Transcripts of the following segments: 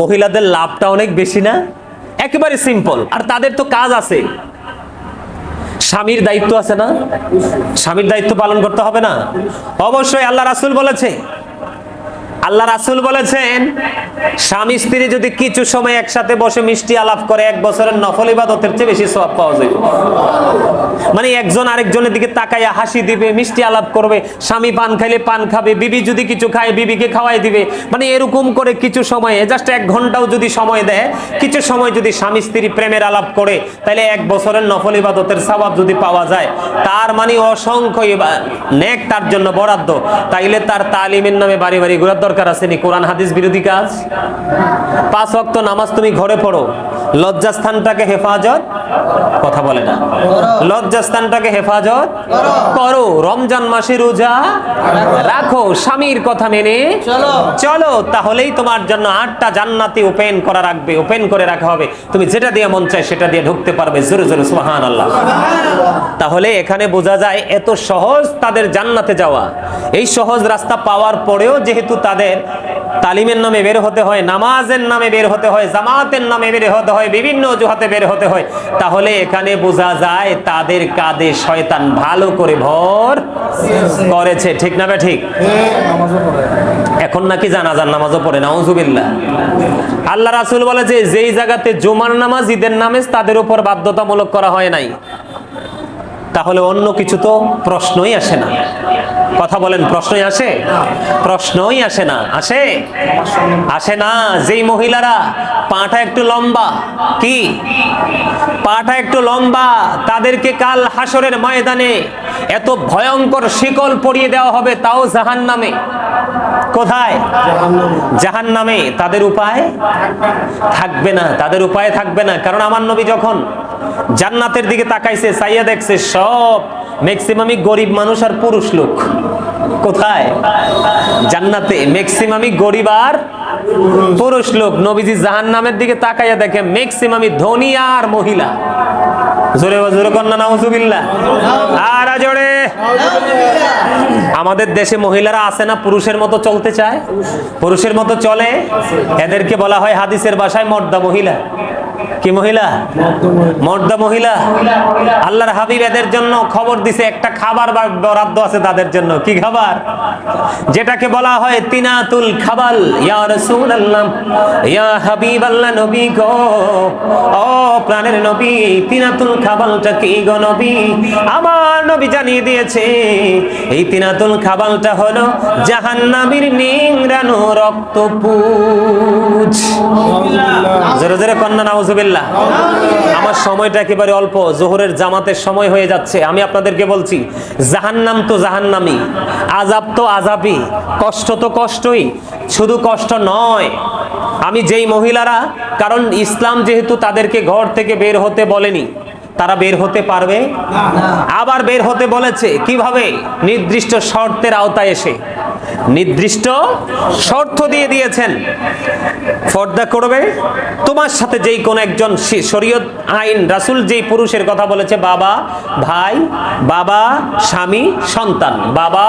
মহিলাদের লাভটা অনেক বেশি না? একেবারে সিম্পল আর তাদের তো কাজ আছে। স্বামীর দায়িত্ব আছে না? স্বামীর দায়িত্ব পালন করতে হবে না? অবশ্যই আল্লাহ রাসুল বলেছে আল্লাহ রাসূল বলেছেন, স্বামী স্ত্রী যদি কিছু সময় একসাথে বসে মিষ্টি আলাপ করে, এক বছরের নফল ইবাদতের চেয়ে বেশি সওয়াব পাওয়া যায়। মানে একজন আরেকজনের দিকে তাকাইয়া হাসি দিবে, মিষ্টি আলাপ করবে, স্বামী পান খাইলে পান খাবে, বিবি যদি কিছু খায়, বিবিকে খাওয়াই দিবে। মানে এরকম করে কিছু সময়ে জাস্ট এক ঘন্টাও যদি সময় দেয়, কিছু সময় যদি স্বামী স্ত্রী প্রেমের আলাপ করে, তাহলে এক বছরের নফল ইবাদতের সওয়াব যদি পাওয়া যায়, তার মানে অসংখ্য নেক তার জন্য বরাদ্দ। তাইলে তার তালিমের নামে বাড়ি বাড়ি ঘোরার দরকার আছে নি? কোরআন হাদিস বিরোধী কাজ? পাঁচ ওয়াক্ত নামাজ তুমি ঘরে পড়ো। লজ্জাস্থানটাকে হেফাজত কথা বলে না। লজ্জাস্থানটাকে হেফাজত করো। রমজান মাসে রোজা রাখো। স্বামীর কথা মেনে চলো। তাহলেই তোমার জন্য আটটা জান্নাতি ওপেন করা রাখবে ওপেন করে রাখা হবে। তুমি যেটা দিয়ে মন চায় সেটা দিয়ে ঢুকতে পারবে। জোরে জোরে সুবহান আল্লাহ তাহলে এখানে বোঝা যায় এত সহজ তাদের জান্নাতে যাওয়া। এই সহজ রাস্তা পাওয়ার পরেও যেহেতু তাদের তালিমের নামে বের হতে হয়, নামাজের নামে বের হতে হয়, জামাতের নামে বের হতে হয়, বিভিন্ন অজুহাতে বের হতে হয়। তাহলে এখানে বোঝা যায় তাদের কাঁধে শয়তান ভালো করে ভর করেছে। ঠিক না বে ঠিক? এখন নাকি জানাজার নামাজও পড়ে, নাউজুবিল্লাহ। আল্লাহ রাসুল বলে যে যেই জায়গাতে জুমার নামাজ ঈদের নামাজ তাদের উপর বাধ্যতামূলক করা হয় নাই। তাহলে অন্য কিছু তো প্রশ্নই আসে না। কথা বলেন, প্রশ্নই আসে? প্রশ্নই আসে না। আসে? আসে না। যেই মহিলারা পাটা একটু লম্বা, কি? পাটা একটু লম্বা, তাদেরকে কাল হাসরের ময়দানে এত ভয়ঙ্কর শিকল পরিয়ে দেওয়া হবে তাও জাহান নামে কোথায়? জাহান নামে তাদের উপায় থাকবে না, তাদের উপায় থাকবে না। কারণ আমার নবী যখন জান্নাতের দিকে তাকাইছে সাইয়া দেখছে সব ম্যাক্সিমামই গরিব মানুষ আর পুরুষ লোক। কোথায়? জান্নাতে। ম্যাক্সিমামই গরিব আর পুরুষ লোক। নবীজি জাহান নামের দিকে তাকাইয়া দেখে ম্যাক্সিমামই ধনী আর মহিলা। জোরে জোরে কন্যা, নাউজুবিল্লাহ। আর জোরে আমাদের দেশে মহিলারা আছে না, পুরুষের মতো চলতে চায়? পুরুষের মতো চলে? এদেরকে বলা হয় হাদিসের ভাষায় মর্দা মহিলা। কি মহিলা? মর্দা মহিলা? আল্লাহর হাবিব এদের জন্য খবর দিছে একটা খাবার বা বরাদ্দ আছে তাদের জন্য। কি খাবার? যেটাকে বলা হয় তিনাতুল খাবাল। ইয়া রাসূলুল্লাহ ইয়া হাবিবাল্লাহ নবী গো। ও প্রাণের নবী তিনাতুল খাবালটা কি গো নবী? আমার নবী জানিয়ে দিয়েছে এই তিনাতুল খাবালটা হলো জাহান্নামীর নিংরানো রক্তপুজ। জোরে জোরে কন্যা নাউজুবিল্লাহ। আমার সময়টা একেবারে অল্প জোহরের জামাতের সময় হয়ে যাচ্ছে। আমি আপনাদেরকে বলছি জাহান্নাম তো জাহান্নামি আজাব তো আজাবই কষ্ট তো কষ্টই শুধু কষ্ট নয় আমি যেই মহিলারা কারণ ইসলাম যেহেতু তাদেরকে ঘর থেকে বের হতে বলেনি তারা বের হতে পারবে? আবার বের হতে বলেছে কীভাবে? নির্দিষ্ট শর্তের আওতায় এসে। নির্দিষ্ট শর্ত দিয়ে দিয়েছেন। পর্দা করবে। তোমার সাথে যেই কোন একজন শরীয়ত আইন, রাসূল যেই পুরুষের কথা বলেছে, বাবা, ভাই, বাবা, স্বামী, সন্তান, বাবা,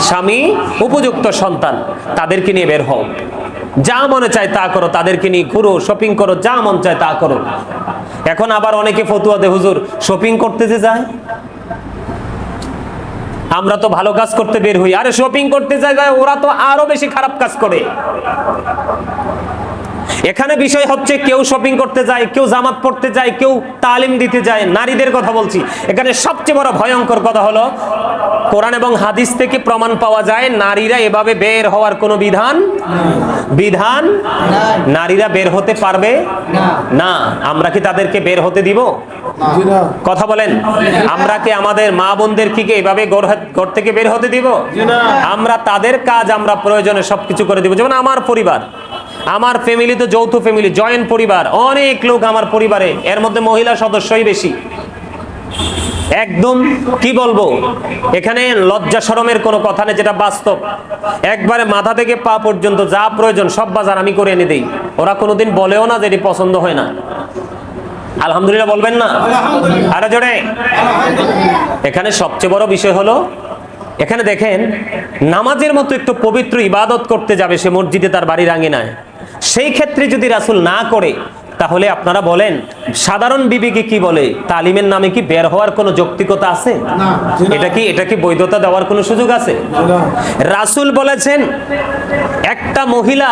স্বামী, উপযুক্ত সন্তান, তাদেরকে নিয়ে বের হও। যা মনে চায় তা করো, তাদেরকে নিয়ে ঘুরো শপিং করো, যা মন চায় তা করো। এখন আবার অনেকে ফতুয়া দে হুজুর শপিং করতে যে যায়। আমরা তো ভালো কাজ করতে বের হই। আরে শপিং করতে যায় ওরা তো আরও বেশি খারাপ কাজ করে। এখানে বিষয় হচ্ছে কেউ শপিং করতে যায় কেউ জামাত পড়তে যায় কেউ তালিম দিতে যায় নারীদের কথা বলছি। এখানে সবচেয়ে বড় ভয়ঙ্কর কথা হলো কোরআন এবং হাদিস থেকে প্রমাণ পাওয়া যায় নারীরা এভাবে বের হওয়ার কোনো বিধান বিধান নারীরা বের হতে পারবে? না। আমরা কি তাদেরকে বের হতে দিব? কথা বলেন। আমরা কি আমাদের মা বোনদের কি এভাবে ঘর থেকে বের হতে দিব? আমরা তাদের কাজ আমরা প্রয়োজনে সবকিছু করে দিব। যেমন আমার পরিবার। আমার ফ্যামিলি তো যৌথ ফ্যামিলি জয়েন্ট পরিবার। অনেক লোক আমার পরিবারে এর মধ্যে মহিলা সদস্যই বেশি। একদম কি বলব এখানে লজ্জা শরমের কোনো কথা নেই যেটা বাস্তব। একবারে মাথা থেকে পা পর্যন্ত যা প্রয়োজন সব বাজার আমি করে এনে দিই। ওরা কোনোদিন বলেও না যে এটি পছন্দ হয় না। আলহামদুলিল্লাহ বলবেন না? আরে জোরে। এখানে সবচেয়ে বড় বিষয় হলো এখানে দেখেন নামাজের মতো একটু পবিত্র ইবাদত করতে যাবে সে মসজিদে তার বাড়ির আঙিনায়। সেই ক্ষেত্রে যদি রাসূল না করে তাহলে আপনারা বলেন সাধারণ বিবেকে কি বলে? তালিমের নামে কি বের হওয়ার কোনো যৌক্তিকতা আছে? এটা কি এটা কি বৈধতা দেওয়ার কোনো সুযোগ আছে? রাসূল বলেছেন একটা মহিলা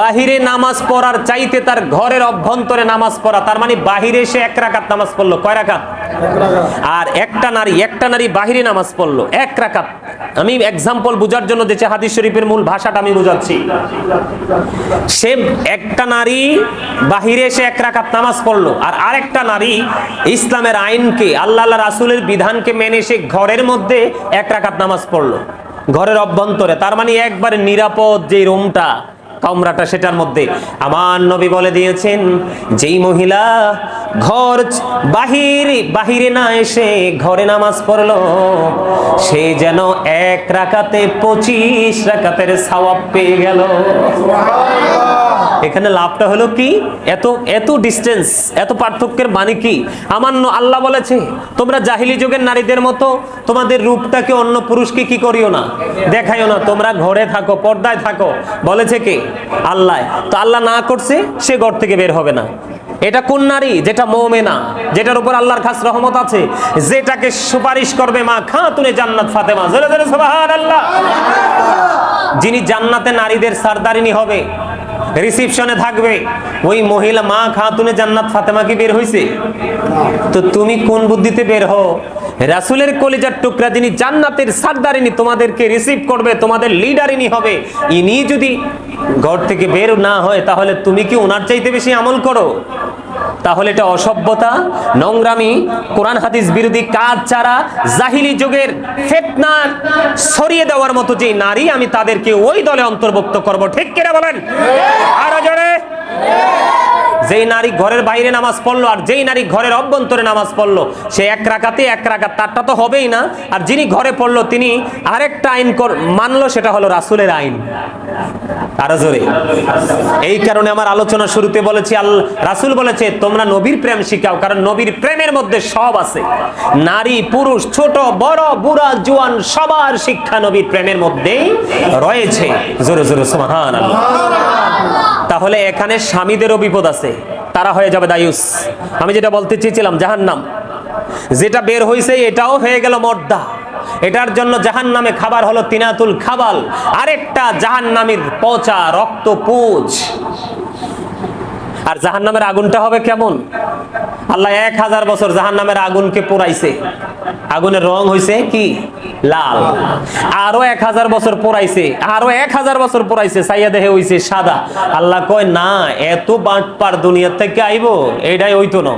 বাহিরে নামাজ পড়ার চাইতে তার ঘরের অভ্যন্তরে নামাজ পড়া তার মানে বাহিরে এসে এক রাকাত নামাজ পড়ল কয় রাকাত? আর একটা নারী একটা নারী বাহিরে নামাজ পড়ল। এক রাকাত। আমি এক্সাম্পল বোঝার জন্য দিচ্ছি, হাদিস শরীফের মূল ভাষাটা আমি বোঝাচ্ছি। সে একটা নারী বাহিরে এসে এক রাকাত নামাজ পড়ল। আর আরেকটা নারী ইসলামের আইনকে, আল্লাহ রাসূলের বিধানকে মেনে সে ঘরের মধ্যে এক রাকাত নামাজ পড়ল। ঘরের অভ্যন্তরে। তার মানে একবারে নিরাপদ যে রুমটা কামরাটা সেটার মধ্যে। আমার নবী বলে দিয়েছেন, যেই মহিলা ঘর বাহিরে বাহিরে না এসে ঘরে নামাজ পড়ল, সে যেন এক রাকাতে পঁচিশ রাকাতের সওয়াব পেয়ে গেল। এখানে লাভটা হলো কি? এত এত ডিস্টেন্স এত পার্থক্যের মানে কি? আমার আল্লাহ বলেছে, তোমরা জাহিলি যুগের নারীদের মতো তোমাদের রূপটাকে অন্য পুরুষকে কি করিও না? দেখাইও না। তোমরা ঘরে থাকো, পর্দায় থাকো। বলেছে কে? আল্লাহ। তো আল্লাহ না করছে, সে ঘর থেকে বের হবে না। এটা কোন নারী? যেটা মৌমেনা, যেটার উপর আল্লাহর খাস রহমত আছে, যেটাকে সুপারিশ করবে মা খা খাতুনে জান্নাত ফাতেমা। জোরে যিনি জান্নাতে নারীদের সারদারিনী হবে রিসিপশনে থাকবে। ওই মহিলা মা খাতুনে জান্নাত ফাতেমা কি বের হয়েছে তো তুমি কোন বুদ্ধিতে বের হও? রাসুলের কলিজার টুকরা যিনি জান্নাতের সারদারিনী তোমাদেরকে রিসিভ করবে, তোমাদের লিডারিনী হবে। ইনি যদি ঘর থেকে বের না হয়, তাহলে তুমি কি ওনার চাইতে বেশি আমল করো? তাহলে এটা অসভ্যতা, নোংরামি, কোরআন হাদিস বিরোধী কাজ ছাড়া জাহিলি যুগের ফেতনার সরিয়ে দেওয়ার মতো যে নারী আমি তাদেরকে ওই দলে অন্তর্ভুক্ত করব। ঠিক কিনা বলেন? আরও যেই নারী ঘরের বাইরে নামাজ পড়ল আর যেই নারী ঘরের অভ্যন্তরে নামাজ পড়ল, সে এক রাখাতে এক রাকাত তারটা তো হবেই না। আর যিনি ঘরে পড়ল, তিনি আরেকটা আইন মানলো, সেটা হলো রাসূলের আইন। এই কারণে আমার আলোচনা শুরুতে বলেছি রাসূল বলেছে, তোমরা নবীর প্রেম শিখাও, কারণ নবীর প্রেমের মধ্যে সব আছে। নারী, পুরুষ, ছোট, বড়, বুড়া, জোয়ান, সবার শিক্ষা নবীর প্রেমের মধ্যেই রয়েছে। জোরে জোরে তাহলে এখানে স্বামীদেরও বিপদ আছে। তারা হয়ে যাবে দায়ুস। আমি যেটা বলতে চেয়েছিলাম, জাহান্নাম। যেটা বের হয়েছে এটাও হয়ে গেল মর্দা। এটার জন্য জাহান নামে খাবার হলো তিনাতুল খাবাল। আরেকটা জাহান নামের পচা রক্ত পুজ। আর জাহান নামের আগুনটা হবে কেমন? আল্লাহ এক হাজার বছর জাহান নামের আগুনকে পোড়াইছে। আগুনের রং হয়েছে কি? লাল। আরও এক হাজার বছর পোড়াইছে, আরও এক হাজার বছর পোড়াইছে সাইয়া দেহে হইছে সাদা। আল্লাহ কয়, না, এত বাঁট পার দুনিয়ার থেকে আইবো এইটাই হইতো না।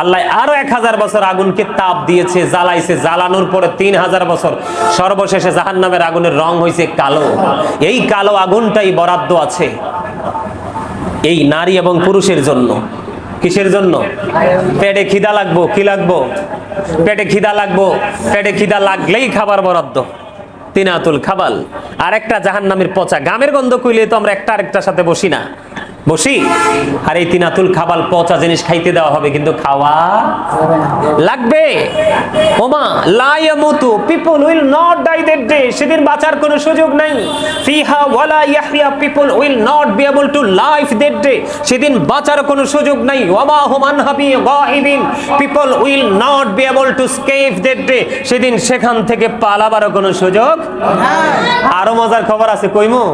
আল্লাহ আরও এক হাজার বছর আগুনকে তাপ দিয়েছে, জ্বালাইছে, জ্বালানোর পরে তিন হাজার বছর সর্বশেষে জাহান নামের আগুনের রং হয়েছে কালো। এই কালো আগুনটাই বরাদ্দ আছে এই নারী এবং পুরুষের জন্য। কিসের জন্য? পেটে খিদা লাগবো, কি লাগবো? পেটে খিদা লাগবো, পেটে খিদা লাগলেই খাবার বরাদ্দ। তিনাতুল খাবাল। আর একটা জাহান নামের পচা গামের গন্ধ কইলে তো আমরা একটা আরেকটার সাথে বসি না। বসি? আর এই তিনাতুল খাবাল পচা জিনিস খাইতে দেওয়া হবে কিন্তু খাওয়া লাগবে। ওমা লায়ামুতু people will not die that day সেদিন বাঁচার কোনো সুযোগ নাই। ফিহা ওয়ালা ইয়াহইয়া people will not be able to life that day সেদিন বাঁচার কোনো সুযোগ নাই। ওয়ামা হুম আনহাবি গাইবিন people will not be able to escape that day সেদিন সেখান থেকে পালাবারও কোনো সুযোগ আরও মজার খবর আছে কইমু?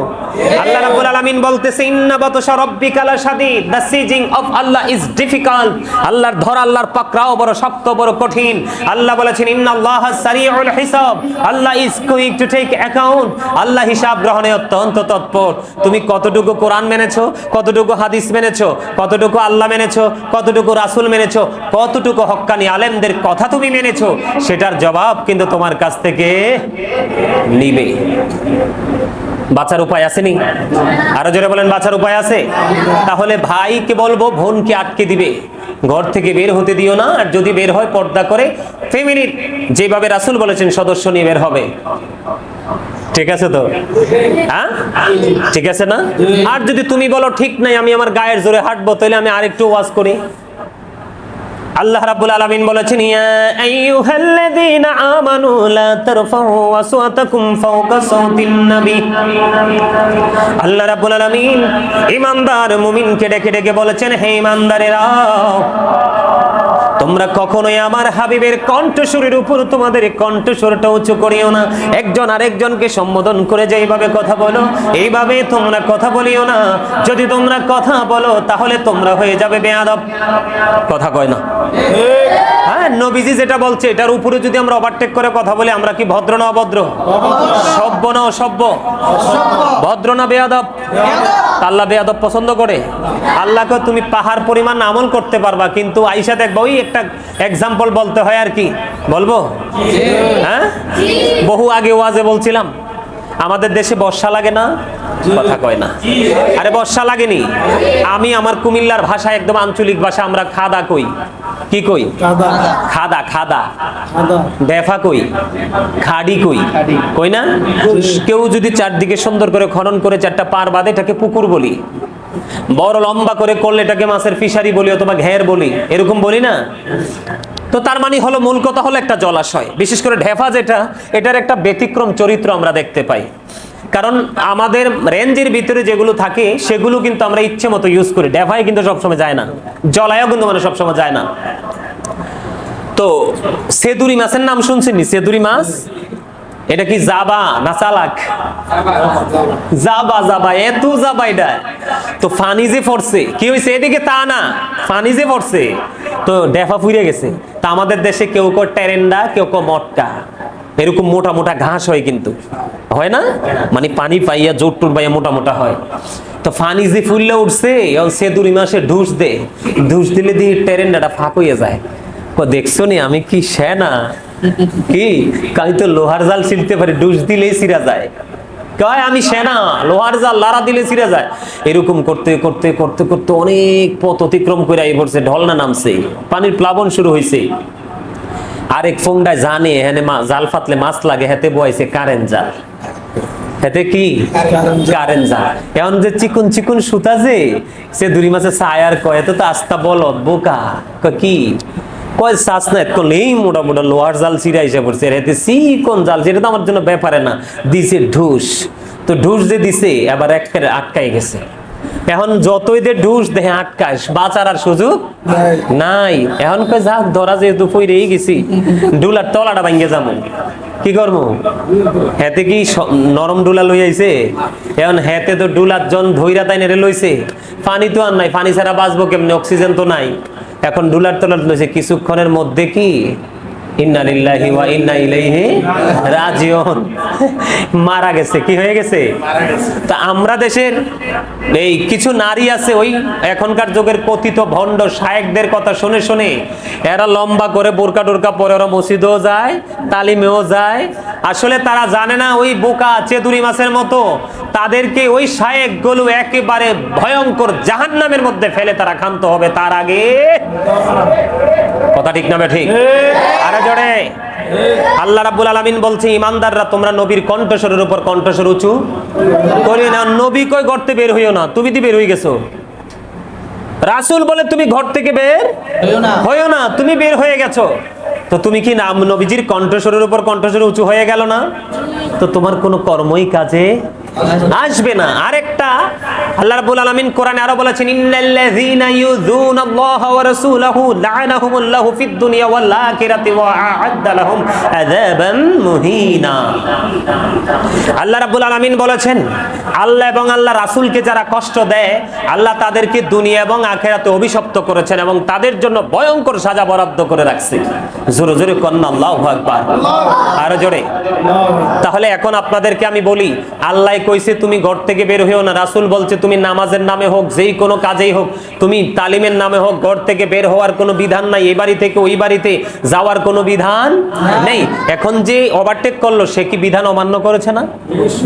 আল্লাহ রাব্বুল আলামিন বলতেছে ইন্না বাতাশা রাব্বিকা লাশাদীদ the seizing of Allah is difficult আল্লাহর ধর, আল্লাহর পাকড়াও বড়, শক্ত বড়, কঠিন। আল্লাহ বলেছেন সারিউল হিসাব। Allah is quick to take account Allah হিসাব গ্রহণে অত্যন্ত তৎপর। তুমি কতটুকু কোরআন মেনেছো? কতটুকু হাদিস মেনেছো? কতটুকু আল্লাহ মেনেছো? কতটুকু রাসূল মেনেছো? কতটুকু হক্কানি আলেমদের কথা তুমি মেনেছো? সেটার জবাব কিন্তু তোমার কাছ থেকে নিবে। বাঁচার উপায় আসেনি? আরও জোরে বলেন, বাঁচার উপায় আছে? তাহলে ভাইকে বলব, বোনকে আটকে দিবে। ঘর থেকে বের হতে দিও না, আর যদি বের হয়, পর্দা করে ফ্যামিলির যেভাবে রাসূল বলেছেন, সদস্য নিয়ে বের হবে। ঠিক আছে তো? হ্যাঁ? ঠিক আছে না? আর যদি তুমি বলো, ঠিক নাই, আমি আমার গায়ের জোরে হাঁটবো, তাহলে আমি আরেকটু ওয়াজ করি। আল্লাহ রাব্বুল আলামিন বলেছেন, ইয়া আইয়ুহাল্লাযীনা আমানু লা তারফাউ আসওয়াতাকুম ফাওকা সাওতিন নবী। আল্লাহ রাব্বুল আলামিন ঈমানদার মুমিনকে ডেকে ডেকে বলেছেন, হে ঈমানদারেরা তোমরা কখনোই আমার হাবিবের কণ্ঠস্বরের উপর তোমাদের কণ্ঠস্বরটা উঁচু করিও না। একজন আরেকজনকে সম্বোধন করে যে এইভাবে কথা বলো, এইভাবে তোমরা কথা বলিও না। যদি তোমরা কথা বলো, তাহলে তোমরা হয়ে যাবে বেয়াদব। কথা কয় না। হ্যাঁ নবীজি যেটা বলছে, এটার উপরে যদি আমরা ওভারটেক করে কথা বলি, আমরা কি ভদ্র না অভদ্র? সভ্য না অসভ্য? ভদ্র না বেয়াদব? আল্লাহ বেয়াদব পছন্দ করে। আল্লাহকে তুমি পাহাড় পরিমাণ আমল করতে পারবা, কিন্তু আইসা দেখবা, ওই একটা এক্সাম্পল বলতে হয় আর কি। বলব? হ্যাঁ? বহু আগে ওয়াজে বলছিলাম আমাদের দেশে বর্ষা লাগে না? কথা কয় না। আরে বর্ষা লাগেনি। আমি আমার কুমিল্লার ভাষা একদম আঞ্চলিক ভাষা আমরা খাদা কই। কি কই? খাদা। খাদা বেফা কই। খাড়ি কই। কই না? কেউ যদি চারদিকে সুন্দর করে খনন করে চারটা পার বাঁধে এটাকে পুকুর বলি। বড় লম্বা করে করলে এটাকে মাছের ফিশারি বলি অথবা ঘের বলি, এরকম বলি না? তো তার মানে হলো মূল কথা হলো একটা জলাশয়। বিশেষ করে ঢেফা যেটা, এটার একটা ব্যতিক্রম চরিত্র আমরা দেখতে পাই। কারণ আমাদের রেঞ্জের ভিতরে যেগুলো থাকে, সেগুলো কিন্তু আমরা ইচ্ছে মতো ইউজ করি। ডেফায় কিন্তু সবসময় যায় না। জলায়ও কিন্তু মানে সবসময় যায় না। তো সেদুরি মাছের নাম শুনছেন নি সেদুরি মাছ? এটা কি জাবা না চালাক জাবা জাবা, এত জাবা এটা। তো ফানি যে পড়ছে, কি হয়েছে এদিকে তা না, ফানি যে পড়ছে, তো ডেফা ফুইরে গেছে। তা আমাদের দেশে কেউ কেউ টেরেন্ডা, কেউ কেউ মটকা। এরকম মোটা মোটা ঘাস হয় কিন্তু। হয় না? মানে পানি পাইয়া, জোর টুর পাইয়া মোটা মোটা হয়। তো ফানি যে ফুললে উঠছে, এখন সেদুরি মাসে ঢুস দে। ঢুস দিলে দিয়ে টেরেন্ডাটা ফাঁক হয়ে যায়। দেখছ নি, আমি কি সেনা? কি? আমি তো লোহার জাল ছিলতে পারি ডুস দিলেই ছিঁড়া যায়। কয় আমি সেনা লোহার জাল লারা দিলে ছিঁড়া যায়। এরকম করতে করতে করতে করতে অনেক পথ অতিক্রম করে আই পড়ছে ঢলনা নামছে। পানির প্লাবন শুরু হয়েছে আরেক ফোংডায় জানে মা- জাল ফাতলে মাছ লাগে হেতে বয়াইছে কারেন্ট জাল। হেতে কি? কারেন্ট জাল। এখন যে চিকুন চিকুন সুতা যে সে দুরি মাসে সায়ার কয় এত তো আস্তা বলত বোকা। কি? কয় চাস না এত নেই মোটা মোটা লোহার জাল ছিঁড়া হিসেবে পড়ছে। এতে সি কোন জাল সেটা তো আমার জন্য ব্যাপারে না, দিছে ঢুস। তো ঢুস যে দিছে আবার এক আটকাই গেছে। এখন যতই দে ঢুস দেহে আটকাস বাঁচার আর সুযোগ নাই। এখন কয় যাক ধরা যেহেতু পইরেই গেছি ডুলার তলাটা ভাঙ্গে যাব কি করব হেতে কি নরম ডুলা লই আইছে? এখন হেতে তো ডুলার জন ধইরা তাই নেড়ে লইছে। পানি তো আর নাই পানি ছাড়া বাঁচবো কেমনে? অক্সিজেন তো নাই। এখন ডুলার তলার লইছে কিছুক্ষণের মধ্যে কি? ইন্না লিল্লাহি ওয়া ইন্না ইলাইহি রাজিউন। মারা গেছে, কি হয়ে গেছে? তা আমরা দেশের এই কিছু নারী আছে, ওই এখনকার যুগের কথিত ভণ্ড শায়েকদের কথা শুনে শুনে এরা লম্বা করে বোরকা টোরকা পরে ওরা মসজিদেও যায়, তালিমেও যায়। আসলে তারা জানে না ওই বোকা চেতুরি মাছের মতো তাদেরকে ওই শায়েকগুলো একেবারে ভয়ঙ্কর জাহান্নামের মধ্যে ফেলে তারা ক্ষান্ত হবে তার আগে। কথা ঠিক না ঠিক? আরে জোরে। আল্লাহ রাব্বুল আলামিন বলছে ইমানদাররা তোমরা নবীর কণ্ঠস্বরের উপর কণ্ঠস্বর উঁচু করি না। নবী কই গর্তে বের হইও না? তুমি তো বের হয়ে গেছো? রাসূল বলে তুমি ঘর থেকে বের না। হইও না তুমি বের হয়ে গেছো। তো তুমি কি নাম নবীজির কণ্ঠস্বরের উপর কণ্ঠস্বর উঁচু হয়ে গেল না? তো তোমার কোনো কর্মই কাজে আসবে না। আরেকটা আল্লাহ রাব্বুল আলামিন কোরআনে আরও বলেছেন, ইন্নাল্লাযীনা ইউযুনাল্লাহা ওয়া রাসূলাহু লা'নাহুমুল্লাহু ফিদ দুনিয়া ওয়াল আখিরাতি ওয়া আ'আদ্দা লাহুম আযাবান মুহিনা। আল্লাহ রাব্বুল আলামিন বলেছেন, আল্লাহ এবং আল্লাহ রাসূলকে যারা কষ্ট দেয়, আল্লাহ তাদেরকে দুনিয়া এবং আখেরাতে অভিশপ্ত করেছেন এবং তাদের জন্য ভয়ঙ্কর সাজা বরাদ্দ করে রাখছে। জোরে জোরে কন্যা, আল্লাহু আকবার। আরও জোরে। তাহলে এখন আপনাদেরকে আমি বলি, আল্লাহ কইছে, তুমি ঘর থেকে বের হইও না। রাসূল বলছে, তুমি নামাজের নামে হোক, যেই কোনো কাজেই হোক, তুমি তালিমের নামে হোক, ঘর থেকে বের হওয়ার কোনো বিধান নাই। এই বাড়ি থেকে ওই বাড়িতে যাওয়ার কোনো বিধান নেই। এখন যে ওভারটেক করল, সে কি বিধান অমান্য করেছে না?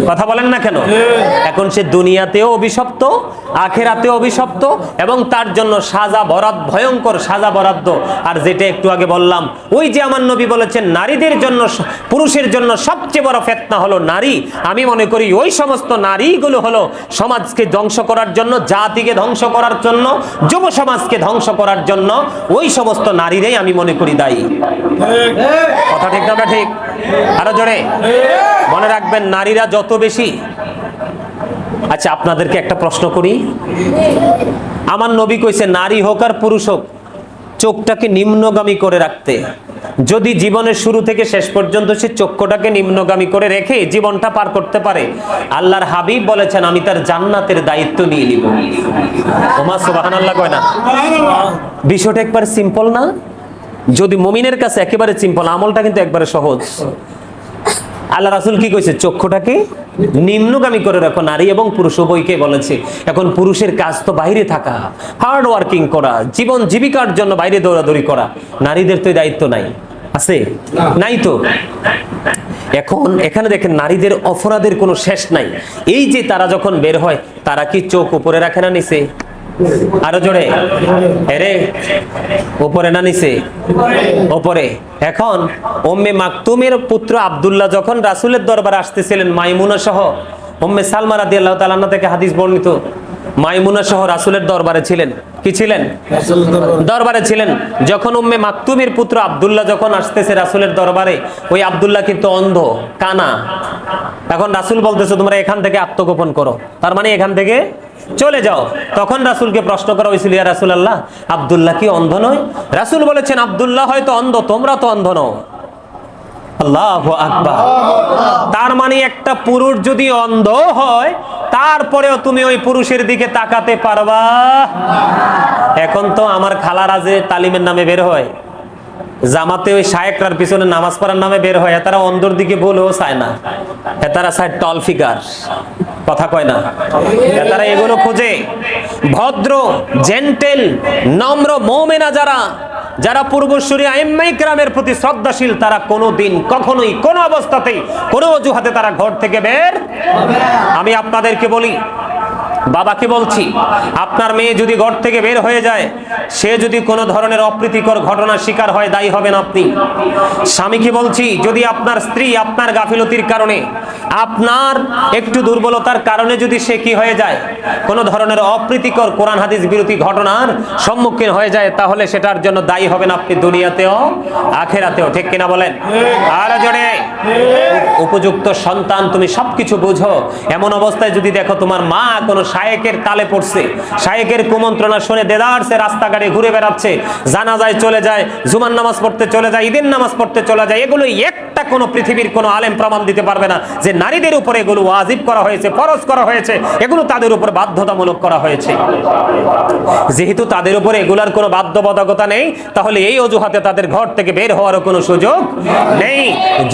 কথা বলেন না কেন? এখন সে দুনিয়াতেও অভিশপ্ত, আখেরাতেও অভিশপ্ত, এবং তার জন্য সাজা বরাদ ভয়ঙ্কর সাজা বরাদ্দ। আর যেটা একটু আগে বললাম, ওই যে আমার নবী বলেছেন, নারীদের জন্য পুরুষের জন্য সবচেয়ে বড় ফেতনা হলো নারী। আমি মনে করি, ওই সমস্ত নারীগুলো হলো সমাজকে ধ্বংস করার জন্য, জাতিকে ধ্বংস করার জন্য, যুব সমাজকে ধ্বংস করার জন্য, ওই সমস্ত নারীরাই আমি মনে করি দায়ী। কথা ঠিক না ঠিক আরও জোরে। মনে রাখবেন, নারীরা যত বেশি আচ্ছা আপনাদেরকে একটা প্রশ্ন করি। আমার নবী কইছে, নারী হোক আর পুরুষ হোক, চোখটাকে নিম্নগামী করে রাখতে। যদি জীবনের শুরু থেকে শেষ পর্যন্ত সে চক্ষুটাকে নিম্নগামী করে রেখে জীবনটা পার করতে পারে, আল্লাহর হাবিব বলেছেন, আমি তার জান্নাতের দায়িত্ব নিয়ে নিব। আল্লাহ কয় না? বিষয়টা একবার সিম্পল না? যদি মমিনের কাছে একেবারে সিম্পল আমলটা কিন্তু একবারে সহজ। আল্লাহ রাসুল কি কইছে? চক্ষুটাকে নিম্নগামী করে রাখো নারী এবং পুরুষ উভয়কে বলেছে। এখন পুরুষের কাজ তো বাইরে থাকা হার্ড ওয়ার্কিং করা জীবন জীবিকার জন্য বাইরে দৌড়াদৌড়ি করা নারীদের তো দায়িত্ব নাই। আছে? নাই তো? এখন এখানে দেখেন নারীদের অপরাধের কোনো শেষ নাই। এই যে তারা যখন বের হয় তারা কি চোখ উপরে রাখে না নিচে? আরও জোরে। এরে উপরে না নিচে? ওপরে। এখন ওম্মে মাকতুমের পুত্র আব্দুল্লাহ যখন রাসূলের দরবারে আসতেছিলেন, মাইমুনা সহ ওম্মে সালমা রাদিয়াল্লাহু তাআলা আনহা থেকে হাদিস বর্ণিত, মাইমুনা সহ রাসূলের দরবারে ছিলেন। কি ছিলেন? দরবারে ছিলেন। যখন উম্মে মাকতুমের পুত্র আব্দুল্লাহ যখন আসতেছে রাসূলের দরবারে, ওই আব্দুল্লাহ কিন্তু অন্ধ, কানা। এখন রাসূল বলতেছে, তোমরা এখান থেকে আত্মগোপন করো। তার মানে এখান থেকে চলে যাও। তখন রাসূলকে প্রশ্ন করা হয়েছিল ইয়া রাসূলুল্লাহ, আব্দুল্লাহ কি অন্ধ নয়? রাসূল বলেছেন, আব্দুল্লাহ হয়তো অন্ধ, তোমরা তো অন্ধ নও। আল্লাহ তার মানে একটা পুরুষ যদি অন্ধ হয়, তারপরেও তুমি ওই পুরুষের দিকে তাকাতে পারবা। এখন তো আমার খালারা যে তালিমের নামে বের হয়। জামাতে ওই শায়েকরার পিছনে নামাজ পড়ার নামে বের হয় তারা অন্ধর দিকে বলেও চায় না তারা চায় টল ফিগার, কথা কয় না তারা এগুলো খোঁজে। ভদ্র, জেন্টেল, নম্র মৌমেনা যারা যারা পূর্বসূরি আইম্মাই গ্রামের প্রতি শ্রদ্ধাশীল, তারা কোনো দিন কখনোই কোনো অবস্থাতেই, কোনো অজুহাতে তারা ঘর থেকে বের আমি আপনাদেরকে বলি বাবাকে বলছি আপনার মেয়ে যদি ঘর থেকে বের হয়ে যায় সে যদি কোনো ধরনের অপ্রীতিকর ঘটনার শিকার হয় দায়ী হবেন আপনি। স্বামীকে বলছি যদি আপনার স্ত্রী আপনার গাফিলতির কারণে আপনার একটু দুর্বলতার কারণে যদি সে কি হয়ে যায় কোনো ধরনের অপ্রীতিকর কোরআন হাদিস বিরোধী ঘটনার সম্মুখীন হয়ে যায় তাহলে সেটার জন্য দায়ী হবেন আপনি দুনিয়াতেও আখেরাতেও। ঠিক কিনা বলেন? আর জোরে। উপযুক্ত সন্তান তুমি সবকিছু বুঝো। এমন অবস্থায় যদি দেখো তোমার মা কোনো শায়েকের তালে পড়ছে। শায়েকের কুমন্ত্রণা শুনে দেদারসে রাস্তাঘাটে ঘুরে বেড়াচ্ছে। জানাজায় চলে যায়, জুমার নামাজ পড়তে চলে যায়, ঈদের নামাজ পড়তে চলে যায়। এগুলো একটা কোনো পৃথিবীর কোনো আলেম প্রমাণ দিতে পারবে না যে নারীদের উপরে এগুলো ওয়াজিব করা হয়েছে, ফরজ করা হয়েছে। এগুলো তাদের উপর বাধ্যতামূলক করা হয়েছে। যেহেতু তাদের উপরে এগুলার কোনো বাধ্যবাধকতা নেই, তাহলে এই অজুহাতে তাদের ঘর থেকে বের হওয়ারও কোনো সুযোগ নেই।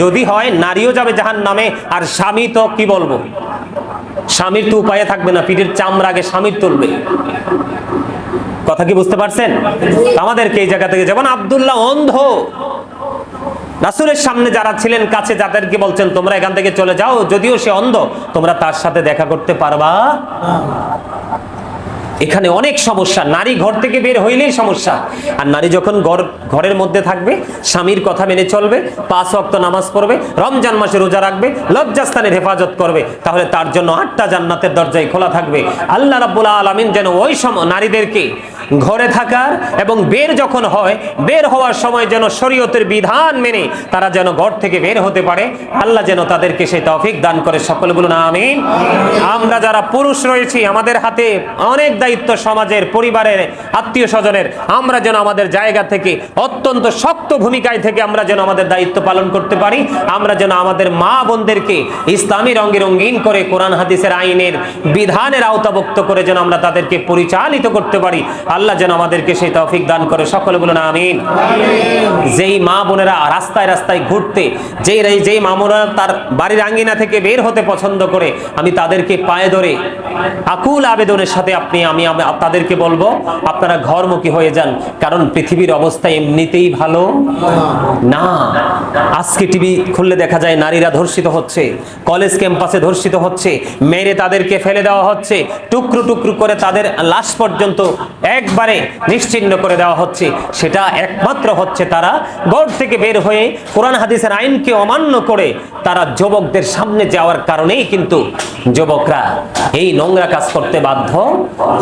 যদি হয়, নারীও যাবে জাহান নামে আর স্বামী তো কি বলব? স্বামীর তো উপায়ে থাকবে না, পিঠের চামড়া আগে স্বামীর তুলবে। কথা কি বুঝতে পারছেন? আমাদেরকে এই জায়গা থেকে যেমন আব্দুল্লাহ অন্ধ। রাসুলের সামনে যারা ছিলেন, কাছে যাদেরকে বলছেন, তোমরা এখান থেকে চলে যাও, যদিও সে অন্ধ, তোমরা তার সাথে দেখা করতে পারবা? এখানে অনেক সমস্যা। নারী ঘর থেকে বের হইলেই সমস্যা। আর নারী যখন ঘর, ঘরের মধ্যে থাকবে, স্বামীর কথা মেনে চলবে, পাঁচ অক্ত নামাজ পড়বে, রমজান মাসে রোজা রাখবে, লজ্জাস্থানের হেফাজত করবে, তাহলে তার জন্য আটটা জান্নাতের দরজায় খোলা থাকবে। আল্লাহ রাবুল আলমিন যেন ওই সম, নারীদেরকে ঘরে থাকার এবং বের যখন হয়, বের হওয়ার সময় যেন শরীয়তের বিধান মেনে তারা যেন ঘর থেকে বের হতে পারে, আল্লাহ যেন তাদেরকে সেই তফিক দান করে। সকলে বলুন, আমিন। আমরা যারা পুরুষ রয়েছি, আমাদের হাতে অনেক দায়িত্ব সমাজের, পরিবারের আত্মীয় স্বজনের আমরা যেন আমাদের জায়গা থেকে, অত্যন্ত শক্ত ভূমিকায় থেকে আমরা যেন আমাদের দায়িত্ব পালন করতে পারি। আমরা যেন আমাদের মা বোনদেরকে ইসলামী রঙে রঙিন করে, কোরআন, হাদিসের আইনের বিধানের আওতাভুক্ত করে যেন আমরা তাদেরকে পরিচালিত করতে পারি। আল্লাহ যেন আমাদেরকে সেই তৌফিক দান করে। সকলে বলুন, আমিন। যেই মা বোনেরা রাস্তায় রাস্তায় ঘুরতে, যেই যেই মা বোনেরা তার বাড়ির আঙ্গিনা থেকে বের হতে পছন্দ করে, আমি তাদেরকে পায়ে ধরে আকুল আবেদনের সাথে আপনি আমি তাদেরকে বলব, আপনারা ঘরমুখী হয়ে যান, কারণ পৃথিবীর অবস্থা এমনিতেই ভালো না। আজকে টিভি খুললে দেখা যায় নারীরা ধর্ষিত হচ্ছে, কলেজ ক্যাম্পাসে ধর্ষিত হচ্ছে, মেরে তাদেরকে ফেলে দেওয়া হচ্ছে, টুকরো টুকরো করে তাদের লাশ পর্যন্ত এক একবারে নিশ্চিন্ন করে দেওয়া হচ্ছে। সেটা একমাত্র হচ্ছে তারা গড় থেকে বের হয়ে কোরআন হাদিসের আইনকে অমান্য করে তারা যুবকদের সামনে যাওয়ার কারণেই কিন্তু যুবকরা এই নোংরা কাজ করতে বাধ্য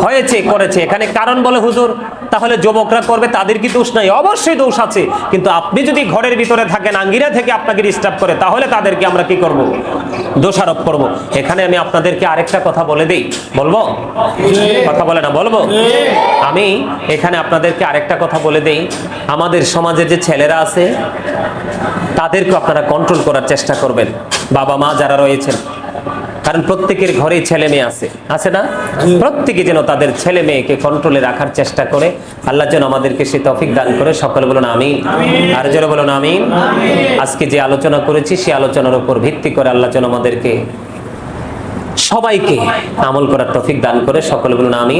হয়েছে, করেছে। এখানে কারণ বলে, হুজুর, তাহলে যুবকরা করবে, তাদের কি দোষ নাই? অবশ্যই দোষ আছে। কিন্তু আপনি যদি ঘরের ভিতরে থাকেন, আঙ্গিরা থেকে আপনাকে ডিস্টার্ব করে, তাহলে তাদেরকে আমরা কি করব? দোষারোপ করব। এখানে আমি আপনাদেরকে আরেকটা কথা বলে দেই। বলব? কথা বলে না, বলব? আমি এখানে আপনাদেরকে আরেকটা কথা বলে দেই। আমাদের সমাজে যে ছেলেরা আছে তাদেরকে আপনারা কন্ট্রোল করার চেষ্টা করবেন। বাবা মা যারা রয়েছেন কারণ প্রত্যেকের ঘরেই ছেলে মেয়ে আছে। আছে না? প্রত্যেকে যেন তাদের ছেলে মেয়েকে কন্ট্রোলে রাখার চেষ্টা করে। আল্লাহ যেন আমাদেরকে সে তফিক দান করে। সকলে বলুন আমি আর যেন বলুন আমি আজকে যে আলোচনা করেছি সে আলোচনার উপর ভিত্তি করে আল্লাহ যেন আমাদেরকে সবাইকে আমল করার তফিক দান করে। সকলে বলুন আমি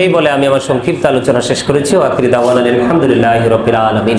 এই বলে আমি আমার সংক্ষিপ্ত আলোচনা শেষ করেছি। ও দাওয়ান আলহামদুলিল্লাহ রবিল আলমিন।